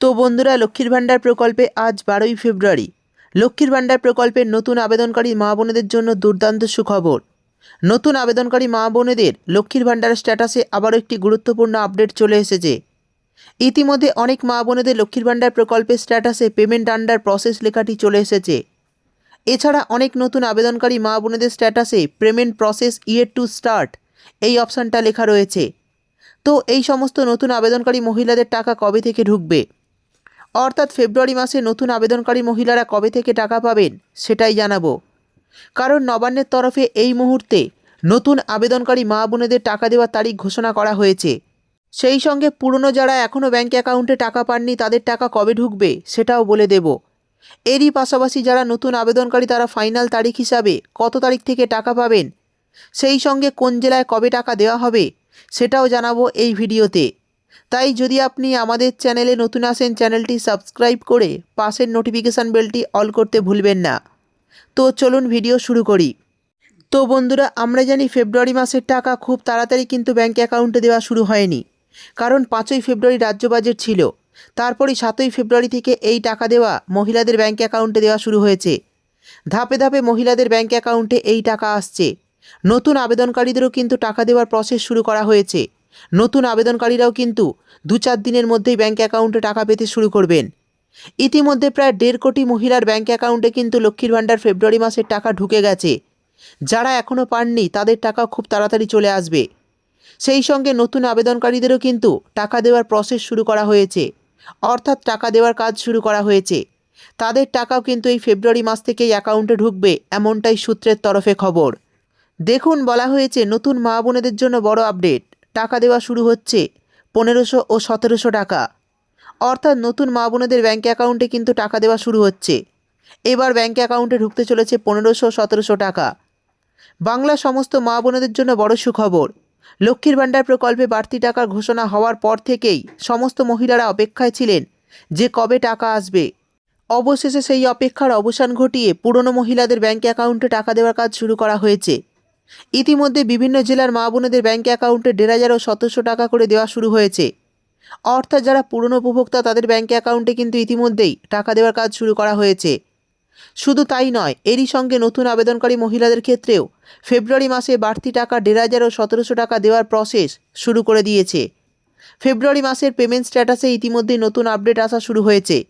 তো বন্ধুরা, লক্ষ্মীর ভাণ্ডার প্রকল্পে আজ বারোই ফেব্রুয়ারি। লক্ষ্মীর ভাণ্ডার প্রকল্পের নতুন আবেদনকারী মা বোনেদের জন্য দুর্দান্ত সুখবর। নতুন আবেদনকারী মা বোনেদের লক্ষ্মীর ভাণ্ডার স্ট্যাটাসে আবারও একটি গুরুত্বপূর্ণ আপডেট চলে এসেছে। ইতিমধ্যে অনেক মা বোনেদের লক্ষ্মীর ভাণ্ডার প্রকল্পের স্ট্যাটাসে পেমেন্ট আন্ডার প্রসেস লেখাটি চলে এসেছে। এছাড়া অনেক নতুন আবেদনকারী মা বোনেদের স্ট্যাটাসে payment process yet to start এই অপশানটা লেখা রয়েছে। তো এই সমস্ত নতুন আবেদনকারী মহিলাদের টাকা কবে থেকে ঢুকবে? অর্থাৎ ফেব্রুয়ারি মাসে নতুন আবেদনকারী মহিলারা কবে থেকে টাকা পাবেন, সেটাই জানাব। কারণ নবান্নের তরফে এই মুহূর্তে নতুন আবেদনকারী মা বোনেদের টাকা দেওয়ার তারিখ ঘোষণা করা হয়েছে। সেই সঙ্গে পুরনো যারা এখনও ব্যাঙ্ক অ্যাকাউন্টে টাকা পাননি, তাদের টাকা কবে ঢুকবে, সেটাও বলে দেব। এরই পাশাপাশি যারা নতুন আবেদনকারী, তারা ফাইনাল তারিখ হিসাবে কত তারিখ থেকে টাকা পাবেন, সেই সঙ্গে কোন জেলায় কবে টাকা দেওয়া হবে, সেটাও জানাব এই ভিডিওতে। তাই যদি আপনি আমাদের চ্যানেলে নতুন আসেন, চ্যানেলটি সাবস্ক্রাইব করে পাশের নোটিফিকেশান বেলটি অল করতে ভুলবেন না। তো চলুন ভিডিও শুরু করি। তো বন্ধুরা, আমরা জানি ফেব্রুয়ারি মাসের টাকা খুব তাড়াতাড়ি কিন্তু ব্যাঙ্ক অ্যাকাউন্টে দেওয়া শুরু হয়নি। কারণ পাঁচই ফেব্রুয়ারি রাজ্য বাজেট ছিল। তারপরই সাতই ফেব্রুয়ারি থেকে এই টাকা দেওয়া মহিলাদের ব্যাঙ্ক অ্যাকাউন্টে দেওয়া শুরু হয়েছে। ধাপে ধাপে মহিলাদের ব্যাঙ্ক অ্যাকাউন্টে এই টাকা আসছে। নতুন আবেদনকারীদেরও কিন্তু টাকা দেওয়ার প্রসেস শুরু করা হয়েছে। নতুন আবেদনকারীরাও কিন্তু দু চার দিনের মধ্যেই ব্যাঙ্ক অ্যাকাউন্টে টাকা পেতে শুরু করবেন। ইতিমধ্যে প্রায় দেড় কোটি মহিলার ব্যাঙ্ক অ্যাকাউন্টে কিন্তু লক্ষ্মীর ভাণ্ডার ফেব্রুয়ারি মাসের টাকা ঢুকে গেছে। যারা এখনও পাননি, তাদের টাকা খুব তাড়াতাড়ি চলে আসবে। সেই সঙ্গে নতুন আবেদনকারীদেরও কিন্তু টাকা দেওয়ার প্রসেস শুরু করা হয়েছে। অর্থাৎ টাকা দেওয়ার কাজ শুরু করা হয়েছে। তাদের টাকাও কিন্তু এই ফেব্রুয়ারি মাস থেকেই অ্যাকাউন্টে ঢুকবে, এমনটাই সূত্রের তরফে খবর। দেখুন, বলা হয়েছে, নতুন মা বোনেদের জন্য বড় আপডেট। টাকা দেওয়া শুরু হচ্ছে, পনেরোশো ও সতেরোশো টাকা। অর্থাৎ নতুন মা বোনেদের ব্যাঙ্ক অ্যাকাউন্টে কিন্তু টাকা দেওয়া শুরু হচ্ছে। এবার ব্যাঙ্ক অ্যাকাউন্টে ঢুকতে চলেছে পনেরোশো সতেরোশো টাকা। বাংলা সমস্ত মা বোনেদের জন্য বড় সুখবর। লক্ষ্মীর ভাণ্ডার প্রকল্পে বাড়তি টাকার ঘোষণা হওয়ার পর থেকেই সমস্ত মহিলারা অপেক্ষায় ছিলেন যে কবে টাকা আসবে। অবশেষে সেই অপেক্ষার অবসান ঘটিয়ে পুরনো মহিলাদের ব্যাঙ্ক অ্যাকাউন্টে টাকা দেওয়ার কাজ শুরু করা হয়েছে। ইতিমধ্যে বিভিন্ন জেলার মা বোনেদের ব্যাঙ্ক অ্যাকাউন্টে দেড় হাজার ও সতেরোশো টাকা করে দেওয়া শুরু হয়েছে। অর্থাৎ যারা পুরনো উপভোক্তা, তাদের ব্যাঙ্ক অ্যাকাউন্টে কিন্তু ইতিমধ্যেই টাকা দেওয়ার কাজ শুরু করা হয়েছে। শুধু তাই নয়, এরই সঙ্গে নতুন আবেদনকারী মহিলাদের ক্ষেত্রেও ফেব্রুয়ারি মাসে বাড়তি টাকা দেড় হাজার ও সতেরোশো টাকা দেওয়ার প্রসেস শুরু করে দিয়েছে। ফেব্রুয়ারি মাসের পেমেন্ট স্ট্যাটাসে ইতিমধ্যেই নতুন আপডেট আসা শুরু হয়েছে।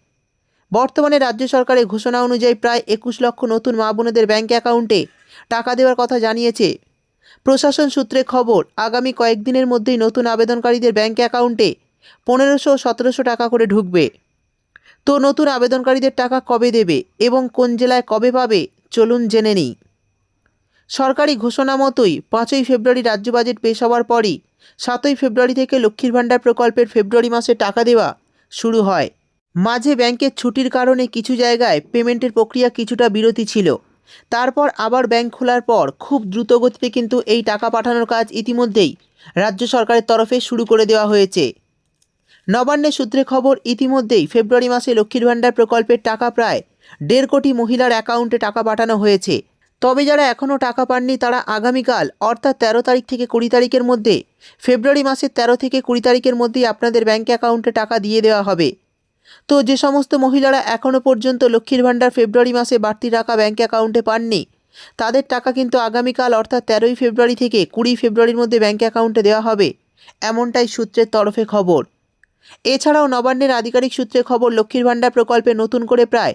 বর্তমানে রাজ্য সরকারের ঘোষণা অনুযায়ী প্রায় একুশ লক্ষ নতুন মা বোনেদের ব্যাঙ্ক অ্যাকাউন্টে টাকা দেওয়ার কথা জানিয়েছে। প্রশাসন সূত্রে খবর, আগামী কয়েকদিনের মধ্যেই নতুন আবেদনকারীদের ব্যাঙ্ক অ্যাকাউন্টে পনেরোশো সতেরোশো টাকা করে ঢুকবে। তো নতুন আবেদনকারীদের টাকা কবে দেবে এবং কোন জেলায় কবে পাবে, চলুন জেনে নিই। সরকারি ঘোষণা মতোই পাঁচই ফেব্রুয়ারি রাজ্য বাজেট পেশ হওয়ার পরই সাতই ফেব্রুয়ারি থেকে লক্ষ্মীর ভাণ্ডার প্রকল্পের ফেব্রুয়ারি মাসে টাকা দেওয়া শুরু হয়। মাঝে ব্যাংকের ছুটির কারণে কিছু জায়গায় পেমেন্টের প্রক্রিয়া কিছুটা বিরতি ছিল। তারপর আবার ব্যাংক খোলার পর খুব দ্রুত গতিতে কিন্তু এই টাকা পাঠানোর কাজ ইতিমধ্যেই রাজ্য সরকারের তরফে শুরু করে দেওয়া হয়েছে। নবান্নের সূত্রে খবর, ইতিমধ্যেই ফেব্রুয়ারি মাসে লক্ষ্মীর ভাণ্ডার প্রকল্পের টাকা প্রায় দেড় কোটি মহিলার অ্যাকাউন্টে টাকা পাঠানো হয়েছে। তবে যারা এখনও টাকা পাননি, তারা আগামীকাল, অর্থাৎ তেরো তারিখ থেকে কুড়ি তারিখের মধ্যে, ফেব্রুয়ারি মাসের তেরো থেকে কুড়ি তারিখের মধ্যেই আপনাদের ব্যাঙ্ক অ্যাকাউন্টে টাকা দিয়ে দেওয়া হবে। তো যে সমস্ত মহিলারা এখনও পর্যন্ত লক্ষ্মীর ভাণ্ডার ফেব্রুয়ারি মাসে বাড়তি টাকা ব্যাঙ্ক অ্যাকাউন্টে পাননি, তাদের টাকা কিন্তু আগামীকাল অর্থাৎ তেরোই ফেব্রুয়ারি থেকে কুড়ি ফেব্রুয়ারির মধ্যে ব্যাঙ্ক অ্যাকাউন্টে দেওয়া হবে, এমনটাই সূত্রের তরফে খবর। এছাড়াও নবান্নের আধিকারিক সূত্রে খবর, লক্ষ্মীর ভাণ্ডার প্রকল্পে নতুন করে প্রায়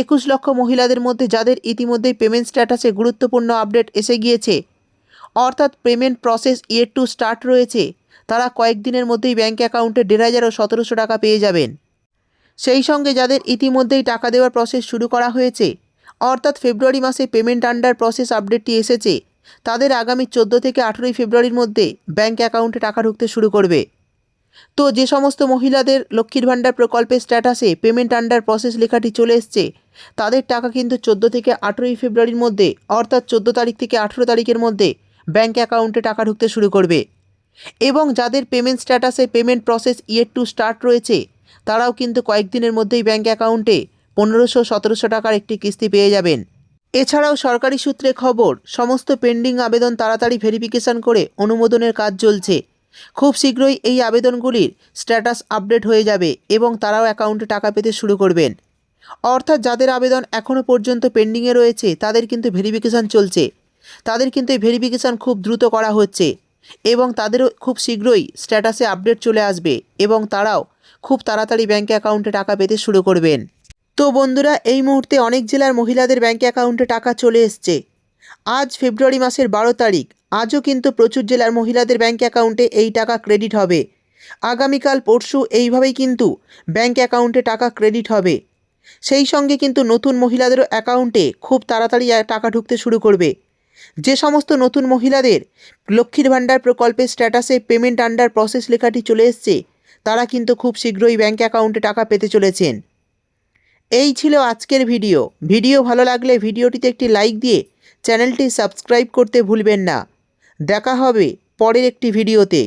একুশ লক্ষ মহিলাদের মধ্যে যাদের ইতিমধ্যেই পেমেন্ট স্ট্যাটাসে গুরুত্বপূর্ণ আপডেট এসে গিয়েছে, অর্থাৎ payment process yet to start রয়েছে, তারা কয়েকদিনের মধ্যেই ব্যাঙ্ক অ্যাকাউন্টে দেড় হাজার ও সতেরোশো টাকা পেয়ে যাবেন। সেই সঙ্গে যাদের ইতিমধ্যেই টাকা দেওয়ার প্রসেস শুরু করা হয়েছে, অর্থাৎ ফেব্রুয়ারি মাসে পেমেন্ট আন্ডার প্রসেস আপডেটটি এসেছে, তাদের আগামী চোদ্দ থেকে আঠেরোই ফেব্রুয়ারির মধ্যে ব্যাঙ্ক অ্যাকাউন্টে টাকা ঢুকতে শুরু করবে। তো যে সমস্ত মহিলাদের লক্ষ্মীর ভাণ্ডার প্রকল্পের স্ট্যাটাসে পেমেন্ট আন্ডার প্রসেস লেখাটি চলে এসছে, তাদের টাকা কিন্তু চোদ্দ থেকে আঠেরোই ফেব্রুয়ারির মধ্যে, অর্থাৎ চোদ্দ তারিখ থেকে আঠেরো তারিখের মধ্যে ব্যাঙ্ক অ্যাকাউন্টে টাকা ঢুকতে শুরু করবে। এবং যাদের পেমেন্ট স্ট্যাটাসে payment process yet to start রয়েছে তারাও কিন্তু কয়েকদিনের মধ্যেই ব্যাঙ্ক অ্যাকাউন্টে পনেরোশো, সতেরোশো টাকার একটি কিস্তি পেয়ে যাবেন। এছাড়াও সরকারি সূত্রে খবর, সমস্ত পেন্ডিং আবেদন তাড়াতাড়ি ভেরিফিকেশন করে অনুমোদনের কাজ চলছে। খুব শীঘ্রই এই আবেদনগুলির স্ট্যাটাস আপডেট হয়ে যাবে এবং তারাও অ্যাকাউন্টে টাকা পেতে শুরু করবেন। অর্থাৎ যাদের আবেদন এখনও পর্যন্ত পেন্ডিংয়ে রয়েছে, তাদের কিন্তু ভেরিফিকেশান চলছে। তাদের কিন্তু এই ভেরিফিকেশান খুব দ্রুত করা হচ্ছে এবং তাদেরও খুব শীঘ্রই স্ট্যাটাসে আপডেট চলে আসবে এবং তারাও খুব তাড়াতাড়ি ব্যাঙ্ক অ্যাকাউন্টে টাকা পেতে শুরু করবেন। তো বন্ধুরা, এই মুহূর্তে অনেক জেলার মহিলাদের ব্যাঙ্ক অ্যাকাউন্টে টাকা চলে এসছে। আজ ফেব্রুয়ারি মাসের বারো তারিখ। আজও কিন্তু প্রচুর জেলার মহিলাদের ব্যাঙ্ক অ্যাকাউন্টে এই টাকা ক্রেডিট হবে। আগামীকাল পরশু এইভাবেই কিন্তু ব্যাঙ্ক অ্যাকাউন্টে টাকা ক্রেডিট হবে। সেই সঙ্গে কিন্তু নতুন মহিলাদেরও অ্যাকাউন্টে খুব তাড়াতাড়ি টাকা ঢুকতে শুরু করবে। যে সমস্ত নতুন মহিলাদের লক্ষ্মীর ভাণ্ডার প্রকল্পের স্ট্যাটাসে পেমেন্ট আন্ডার প্রসেস লেখাটি চলে এসছে। তারা কিন্তু খুব শীঘ্রই ব্যাঙ্ক অ্যাকাউন্টে টাকা পেতে চলেছেন। এই ছিল আজকের ভিডিও ভিডিও ভালো লাগলে ভিডিওটিতে একটি লাইক দিয়ে চ্যানেলটি সাবস্ক্রাইব করতে ভুলবেন না। দেখা হবে পরের একটি ভিডিওতে